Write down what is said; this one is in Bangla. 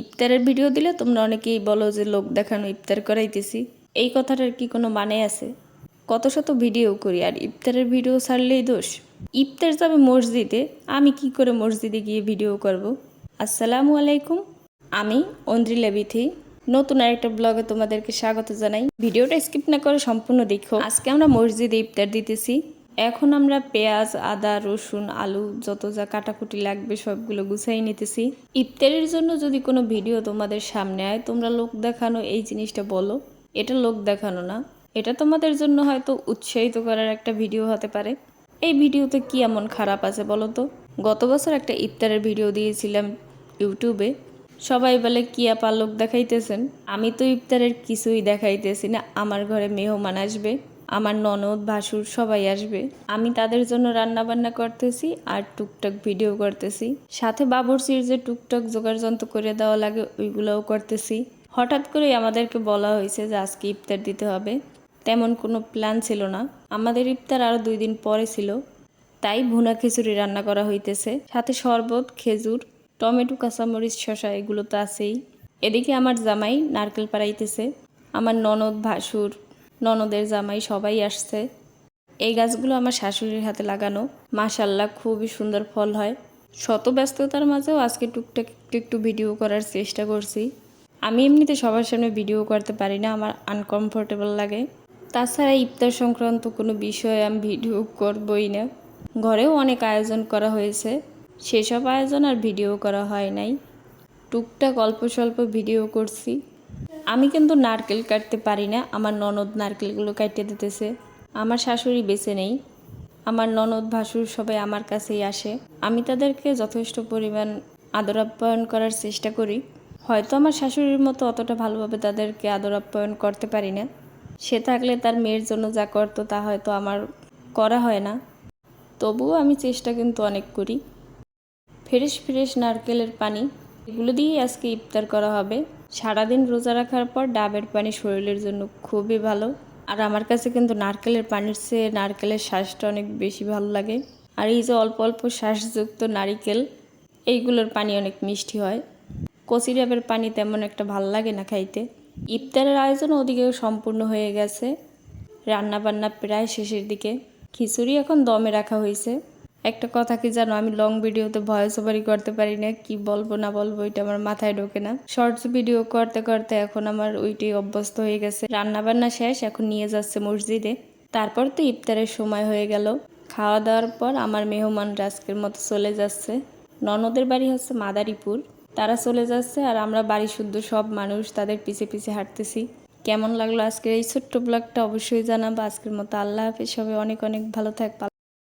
ইফতারের ভিডিও দিলে তোমরা অনেকেই বলো যে লোক দেখানো ইফতার করাইতেছি। এই কথাটার কি কোনো মানে আছে? কত শত ভিডিও করি, আর ইফতারের ভিডিও ছাড়লেই দোষ। ইফতার যাবে মসজিদে, আমি কি করে মসজিদে গিয়ে ভিডিও করব? আসসালামু আলাইকুম, আমি অন্দ্রিলা বিথি নতুন আরেকটা ব্লগে তোমাদেরকে স্বাগত জানাই। ভিডিওটা স্কিপ না করে সম্পূর্ণ দেখো। আজকে আমরা মসজিদে ইফতার দিতেছি। এখন আমরা পেঁয়াজ, আদা, রসুন, আলু, যত যা কাটাকুটি লাগবে সবগুলো গুছাই নিতেছি। ইফতারের জন্য যদি কোনো ভিডিও তোমাদের সামনে আয়, তোমরা লোক দেখানো এই জিনিসটা বলো। এটা লোক দেখানো না। এটা তোমাদের জন্য হয়তো উৎসাহিত করার একটা ভিডিও হতে পারে। এই ভিডিওতে কি এমন খারাপ আছে বলো তো? গত বছর একটা ইফতারের ভিডিও দিয়েছিলাম ইউটিউবে। সবাই বলে, কি আপা লোক দেখাইতেছেন? আমি তো ইফতারের কিছুই দেখাইতেছি না। আমার ঘরে মেহমান আসবে। আমার ননদ, ভাসুর সবাই আসবে। আমি তাদের জন্য রান্না বান্না করতেছি আর টুকটাক ভিডিও করতেছি। সাথে বাবুরচির যে টুকটাক জোগাড় যন্ত্র করে দেওয়া লাগে, ওইগুলোও করতেছি। হঠাৎ করেই আমাদেরকে বলা হয়েছে যে আজকে ইফতার দিতে হবে। তেমন কোনো প্ল্যান ছিল না। আমাদের ইফতার আরও দুই দিন পরে ছিল। তাই ভুনা খিচুড়ি রান্না করা হইতেছে। সাথে শরবত, খেজুর, টমেটো, কাঁচামরিচ শশা এগুলো তো আছেই। এদিকে আমার জামাই নারকেল পাড়াইতেছে। আমার ননদ, ভাসুর ননদের জামাই সবাই আসছে। এই গাছগুলো আমার শাশুড়ির হাতে লাগানো। মাশাল্লাহ খুবই সুন্দর ফল হয়। শত ব্যস্ততার মাঝেও আজকে টুকটাক একটু একটু ভিডিও করার চেষ্টা করছি। আমি এমনিতে সবার সামনে ভিডিও করতে পারি না, আমার আনকমফোর্টেবল লাগে। তাছাড়া ইফতার সংক্রান্ত কোনো বিষয়ে আমি ভিডিও করবই না। ঘরেও অনেক আয়োজন করা হয়েছে। সেসব আয়োজন আর ভিডিও করা হয় নাই। টুকটাক অল্প স্বল্প ভিডিও করছি। আমি কিন্তু নারকেল কাটতে পারি না, আমার ননদ নারকেলগুলো কাটতে দিতেছে। আমার শাশুড়ি বেছে নেই, আমার ননদ ভাসুর সবাই আমার কাছেই আসে। আমি তাদেরকে যথেষ্ট পরিমাণ আদর আপ্যায়ন করার চেষ্টা করি। হয়তো আমার শাশুড়ির মতো অতটা ভালোভাবে তাদেরকে আদর আপ্যায়ন করতে পারি না। সে থাকলে তার মেয়ের জন্য যা করতো তা হয়তো আমার করা হয় না। তবুও আমি চেষ্টা কিন্তু অনেক করি। ফ্রেশ ফ্রেশ নারকেলের পানি, এগুলো দিয়েই আজকে ইফতার করা হবে। সারাদিন রোজা রাখার পর ডাবের পানি শরীরের জন্য খুবই ভালো। আর আমার কাছে কিন্তু নারকেলের পানির চেয়ে নারকেলের শ্বাসটা অনেক বেশি ভালো লাগে। আর এই যে অল্প অল্প শ্বাসযুক্ত নারিকেল, এইগুলোর পানি অনেক মিষ্টি হয়। কচি ডাবের পানি তেমন একটা ভালো লাগে না খাইতে। ইফতারের আয়োজন ওদিকেও সম্পূর্ণ হয়ে গেছে। রান্না বান্না প্রায় শেষের দিকে। খিচুড়ি এখন দমে রাখা হয়েছে। একটা কথা কি জানো? আমি লং ভিডিওতে ভয়েস ওভারই করতে পারি না। কি বলব, না বলব, এটা আমার মাথায় ঢোকে না। শর্টস ভিডিও করতে করতে এখন আমার ওইটাই অভ্যস্ত হয়ে গেছে। রান্না বান্না শেষ, এখন নিয়ে যাচ্ছে মসজিদে। তারপর তো ইফতারের সময় হয়ে গেল। খাওয়া দাওয়ার পর আমার মেহমান আজকের মতো চলে যাচ্ছে। ননদের বাড়ি হচ্ছে মাদারীপুর। তারা চলে যাচ্ছে আর আমরা বাড়ি শুদ্ধ সব মানুষ তাদের পিছে পিছে হাঁটতেছি। কেমন লাগল আজকের এই ছোট্ট ব্লগটা অবশ্যই জানাব। আজকের মতো আল্লাহ হাফিজ। সবাই অনেক অনেক ভালো থাক